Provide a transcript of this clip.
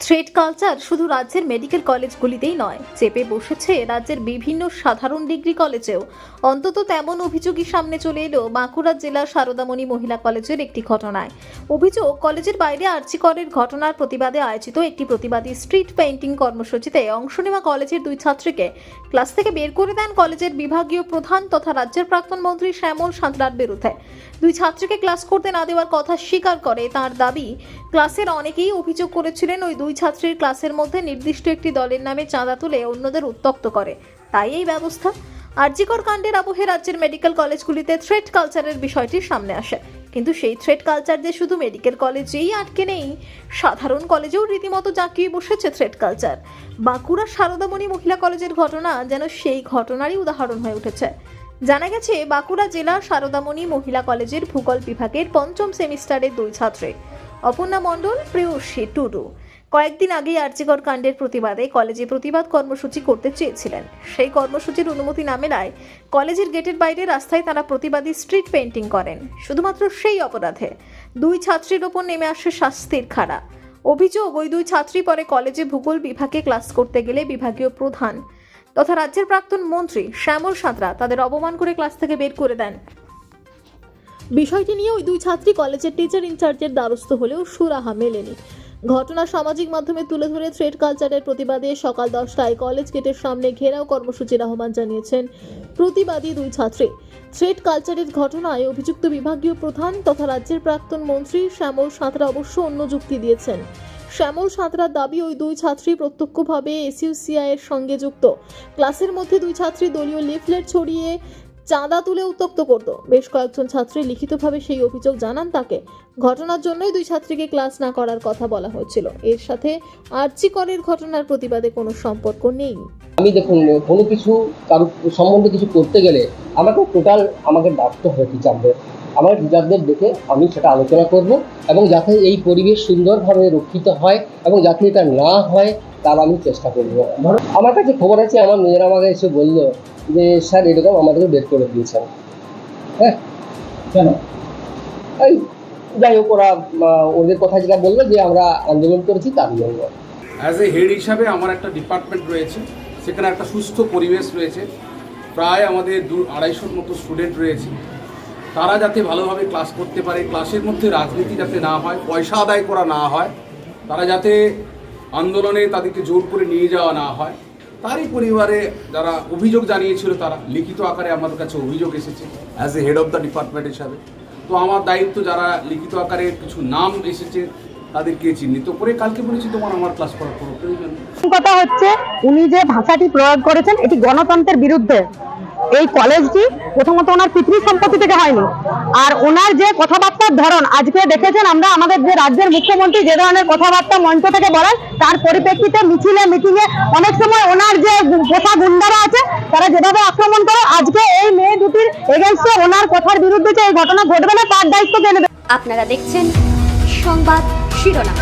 Thread culture শুধু রাজ্যের medical কলেজগুলিতেই নয়, চেপে বসেছে রাজ্যের বিভিন্ন সাধারণ ডিগ্রি কলেজেও অন্তত তেমন অভিযোগই সামনে চলে এলো বাঁকুড়া জেলার সারদামণি মহিলা কলেজের একটি ঘটনায়। অভিযোগ কলেজের বাইরে আর্চিকরের ঘটনার প্রতিবাদে আয়োজিত একটি প্রতিবাদী স্ট্রিট পেইন্টিং কর্মসূচিতে অংশ নেওয়া কলেজের দুই ছাত্রীকে ক্লাস থেকে বের করে দেন কলেজের বিভাগীয় প্রধান তথা রাজ্যের প্রাক্তন মন্ত্রী শ্যামল সাঁতরার বিরুদ্ধে। দুই ছাত্রীকে ক্লাস করতে না দেওয়ার কথা স্বীকার করে তার দাবি ক্লাসের অনেকেই অভিযোগ করেছিলেন ওই দুই ছাত্রীর ক্লাসের মধ্যে নির্দিষ্ট একটি দলের নামে চাঁদা তুলে অন্যদের উত্তক্ত করে। তাই এই ব্যবস্থা আরজিকর কাণ্ডের আবহে রাজ্যের মেডিকেল কলেজগুলিতে থ্রেড কালচারের বিষয়টি সামনে আসে। কিন্তু সেই থ্রেড কালচার যে শুধু মেডিকেল কলেজেই আটকে নেই, সাধারণ কলেজেও রীতিমতো জাঁকিয়ে বসেছে থ্রেড কালচার। বাঁকুড়া সারদামণি মহিলা কলেজের ঘটনা যেন সেই ঘটনারই উদাহরণ হয়ে উঠেছে। জানা গেছে, বাঁকুড়া জেলা সারদামণি মহিলা কলেজের ভূগোল বিভাগের পঞ্চম সেমিস্টারের দুই ছাত্রী। অপর্ণা মণ্ডল, প্রেয়সী টুডু। কয়েকদিন আগে আর্চিকর কাণ্ডের প্রতিবাদে কলেজে প্রতিবাদ কর্মসূচি করতে চেয়েছিলেন। সেই কর্মসূচির অনুমতি না মেলায় কলেজের গেটের বাইরে রাস্তায় তারা প্রতিবাদী স্ট্রিট পেন্টিং করেন। শুধুমাত্র সেই অপরাধে দুই ছাত্রীর ওপর নেমে আসে শাস্তির খাড়া। অভিযোগ, ওই দুই ছাত্রী পরে কলেজে ভূগোল বিভাগে ক্লাস করতে গেলে বিভাগীয় প্রধান তথা রাজ্যের প্রাক্তন মন্ত্রী শ্যামল সাঁতরা তাদের অপমান করে ক্লাস থেকে বের করে দেন। বিষয়টি নিয়ে ওই দুই ছাত্রী কলেজের টিচার ইনচার্জের দ্বারস্থ হলেও সুরাহা মেলেনি। ঘটনা সামাজিক মাধ্যমে তুলে ধরে থ্রেড কালচারের প্রতিবাদে সকাল দশটায় কলেজ গেটের সামনে ঘেরাও কর্মসূচির আহ্বান জানিয়েছেন প্রতিবাদী দুই ছাত্রী। থ্রেড কালচারের ঘটনায় অভিযুক্ত বিভাগীয় প্রধান তথা রাজ্যের প্রাক্তন মন্ত্রী শ্যামল সাঁতরা অবশ্য অন্য যুক্তি দিয়েছেন। শ্যামল সাঁতরার দাবি, ওই দুই ছাত্রী প্রত্যক্ষভাবে এসইউসিআই এর সঙ্গে যুক্ত। ক্লাসের মধ্যে দুই ছাত্রী দলীয় লিফলেট ছড়িয়ে চাঁদা তুলে উত্তক্ত করত। বেশ কয়েকজন ছাত্রী লিখিতভাবে সেই অভিযোগ জানান তাকে। ঘটনার জন্যই দুই ছাত্রীকে ক্লাস না করার কথা বলা হয়েছিল। এর সাথে আর্চিকরের ঘটনার প্রতিবাদে কোনো সম্পর্ক নেই। আমি দেখুন কোনো কিছু কারও সম্বন্ধে কিছু করতে গেলে আমাকে টোটাল আমাকে ডাকতে হবে টিচারদের আমার টিচারদের ডেকে আমি সেটা আলোচনা করব এবং যাতে এই পরিবেশ সুন্দরভাবে রক্ষিত হয় এবং যাতে এটা না হয় তার আমি চেষ্টা করব। ধরো আমার কাছে খবর আছে আমার মেয়েরা আমাকে এসে বলল যে স্যার এরকম আমাদেরকে বের করে দিয়েছেন। হ্যাঁ? কেন? এই যাই হোক ওরা ওদের কথা যেটা বলল যে আমরা আন্দোলন করেছি তার জন্য। অ্যাজ এ হেড হিসাবে আমার একটা ডিপার্টমেন্ট রয়েছে। সেখানে একটা সুস্থ পরিবেশ রয়েছে। প্রায় আমাদের দু আড়াইশোর মতো স্টুডেন্ট রয়েছে। তারা যাতে ভালোভাবে ক্লাস করতে পারে ক্লাসের মধ্যে রাজনীতি যাতে না হয়, পয়সা আদায় করা না হয়, তারা যাতে আন্দোলনে তাদেরকে জোর করে নিয়ে যাওয়া না হয়, তারই পরিবারে যারা অভিযোগ জানিয়েছিল তারা, লিখিত আকারে আমাদের কাছে অভিযোগ এসেছে as a head of the department হিসাবে। তো আমার দায়িত্ব যারা লিখিত আকারে কিছু নাম এসেছে তাদেরকে চিহ্নিত করে কালকে বলেছি তোমার আমার ক্লাস করার কোনো প্রয়োজন কথা হচ্ছে উনি যে ভাষাটি প্রয়োগ করেছেন এটি গণতন্ত্রের বিরুদ্ধে। এই কলেজটি প্রথমত ওনার পিতৃ সম্পত্তি থেকে হয়নি। আর ওনার যে কথাবার্তার ধরন আজকে দেখেছেন আমরা আমাদের যে রাজ্যের মুখ্যমন্ত্রী যে ধরনের কথাবার্তা মঞ্চ থেকে বলেন তার পরিপ্রেক্ষিতে মিছিলে মিটিং এ অনেক সময় ওনার যে পোষা গুন্ডারা আছে তারা যেভাবে আক্রমণ করে আজকে এই মেয়ে দুটির এগেনস্টে ওনার কথার বিরুদ্ধে যে এই ঘটনা ঘটবে না তার দায়িত্ব কে নেবে? আপনারা দেখছেন সংবাদ শিরোনাম।